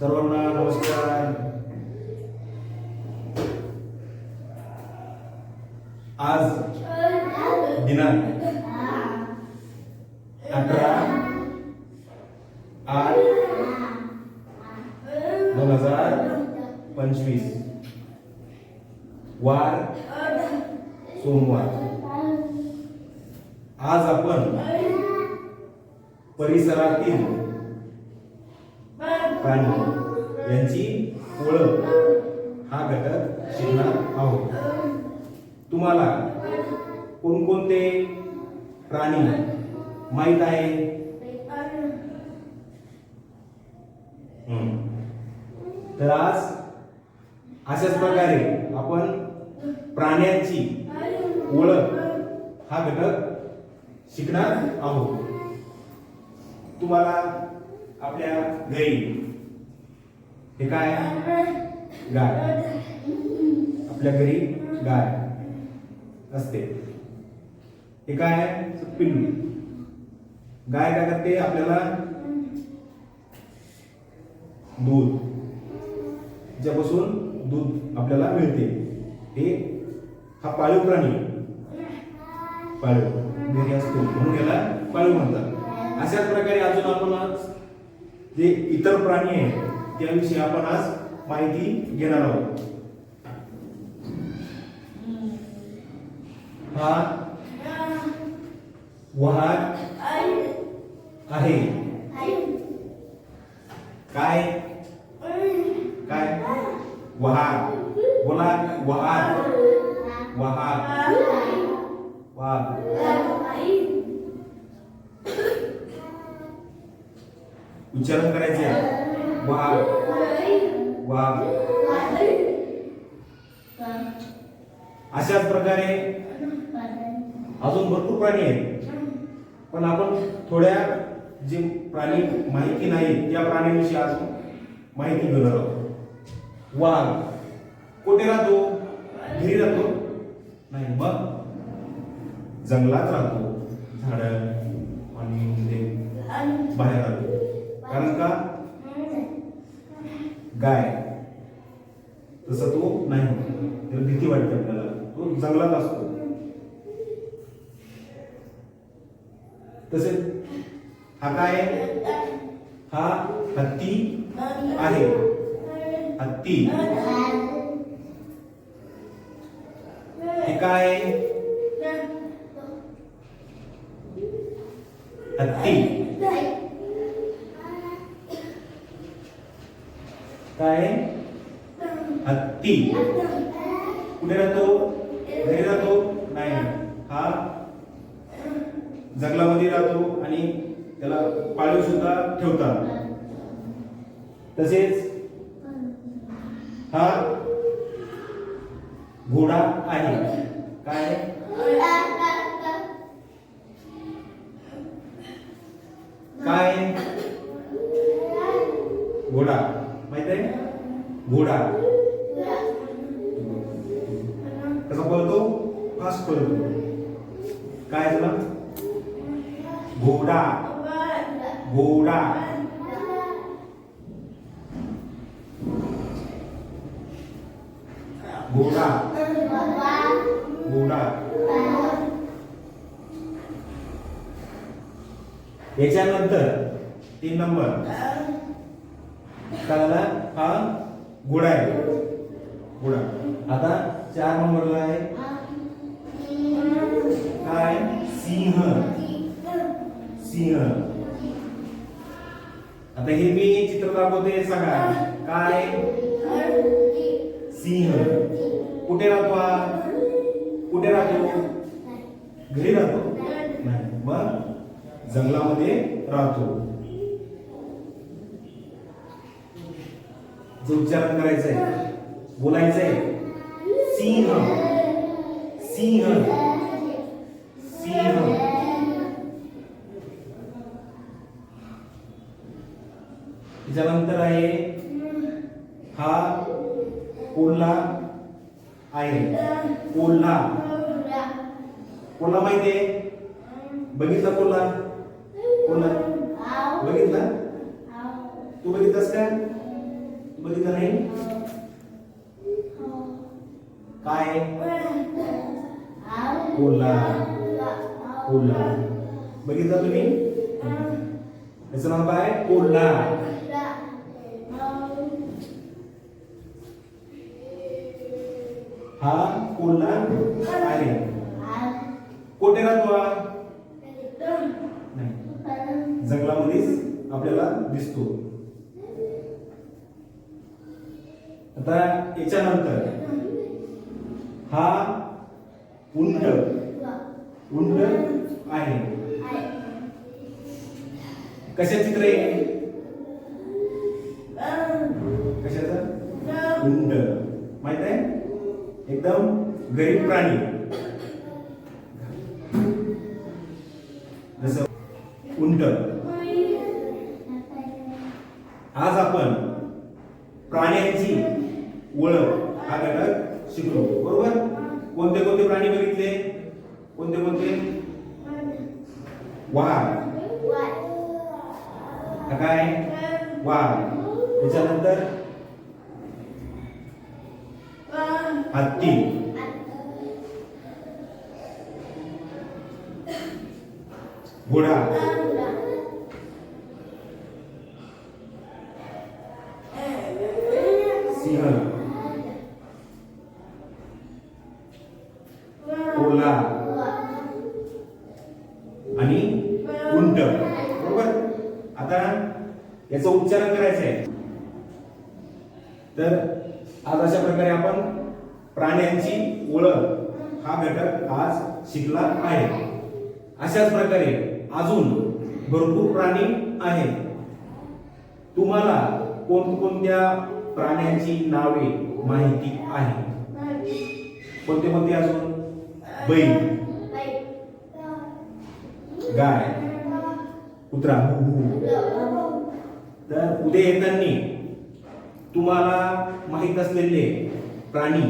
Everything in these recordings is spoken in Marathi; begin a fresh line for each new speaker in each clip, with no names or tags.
सर्वांना नमस्कार. आज दिनांक अठरा आठ दोन हजार पंचवीस. वार सोमवार. आज आपण परिसरातील प्राणी. यांची ओळख हा घटक शिकणार आहोत. तुम्हाला कोणकोणते प्राणी माहीत आहे? हम्म. तर आज अशाच प्रकारे आपण प्राण्यांची ओळख हा घटक शिकणार आहोत. तुम्हाला आपल्या घरी हे काय गाय. आपल्या घरी गाय असते. हे काय पिल्लू. गाय काय करते? आपल्याला दूध. ज्यापासून दूध आपल्याला मिळते. हे हा पाळीव प्राणी पाळीव. घरी असतो. म्हणून याला पाळीव म्हणतात. अशाच प्रकारे अजून आपण जे इतर प्राणी आहेत त्याविषयी आपण आज माहिती घेणार आहोत. हा वहार आहे. काय? काय? वहार बोला वहार वहार वाहक उच्चारण करायचे आहे. वाघ. वाघ अशाच प्रकारे अजून भरपूर प्राणी आहेत. पण आपण थोड्या जे प्राणी माहिती नाही त्या प्राण्यांविषयी अजून माहिती घेणार आहोत. वाघ. कुठे राहतो? घरी राहतो? नाही मग जंगलात राहतो. झाड आणि म्हणजे बाहेर राहतो. कारण का? गाय. तसा तो नाही त्याला भीती वाटते आपल्याला. तो जंगलात असतो. तसेच हा काय? आहे? हा हत्ती आहे. हत्ती. हे काय आहे? हत्ती काय आहे? हत्ती. कुठे राहतो? घरी राहतो? नाही. हा? जंगलामध्ये राहतो आणि त्याला पाळीव सुद्धा ठेवतात. तसेच हा घोडा आहे. काय काय घोडा. माहीत आहे? घोडा. कसा पळतो? फास्ट पळतो. काय झालं घोडा. घोडा. घोडा. घोडा. याच्यानंतर तीन नंबर. कळाला हा गुडा आहे. गुडा. आता चार नंबरला आहे. काय? सिंह. सिंह. आता हे मी चित्र दाखवते सगळा काय? सिंह. कुठे राहतो हा? कुठे राहतो? घरी राहतो? नाही. मग जंगलामध्ये राहतो. उच्चारण करायचंय बोलायचंय. सिंह. सिंह. सिंह. त्याच्यानंतर आहे हा कोल्हा आहे. कोल्हा. कोल्हा माहितीये बघितला कोल्हा? कोल्हा. बघितला? तू बघितलास का? होती का नाही काय? ओला ओला बघितला तुम्ही? याचं नाव काय? ओला हा कोल्हा आहे कोठे राहतो हा? नाही. जंगलामध्येच आपल्याला दिसतो. आता याच्यानंतर हा उंट उंट आहे. कशा चित्र आहे? कशाचं? उंट. माहीत आहे? एकदम गरीब प्राणी. वळण. हा घटक शिकलो. बरोबर? कोणते कोणते प्राणी बघितले? कोणते कोणते? वाघ. काय? वाघ. त्याच्यानंतर? हत्ती. घोडा. सिंह कोल्हा आणि उंट बरोबर आता याचं उच्चारण करायचं आहे. तर आज अशा प्रकारे आपण प्राण्यांची ओळख हा घटक आज शिकला आहे. अशाच प्रकारे अजून भरपूर प्राणी आहेत. तुम्हाला कोणकोणत्या प्राण्यांची नावे माहिती आहे कोणते कोणते अजून? बैल. गाय. कुत्रा. तर उद्या येताना तुम्हाला माहीत असलेले प्राणी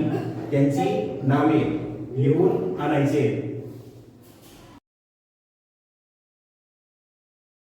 त्यांची नावे लिहून आणायचे.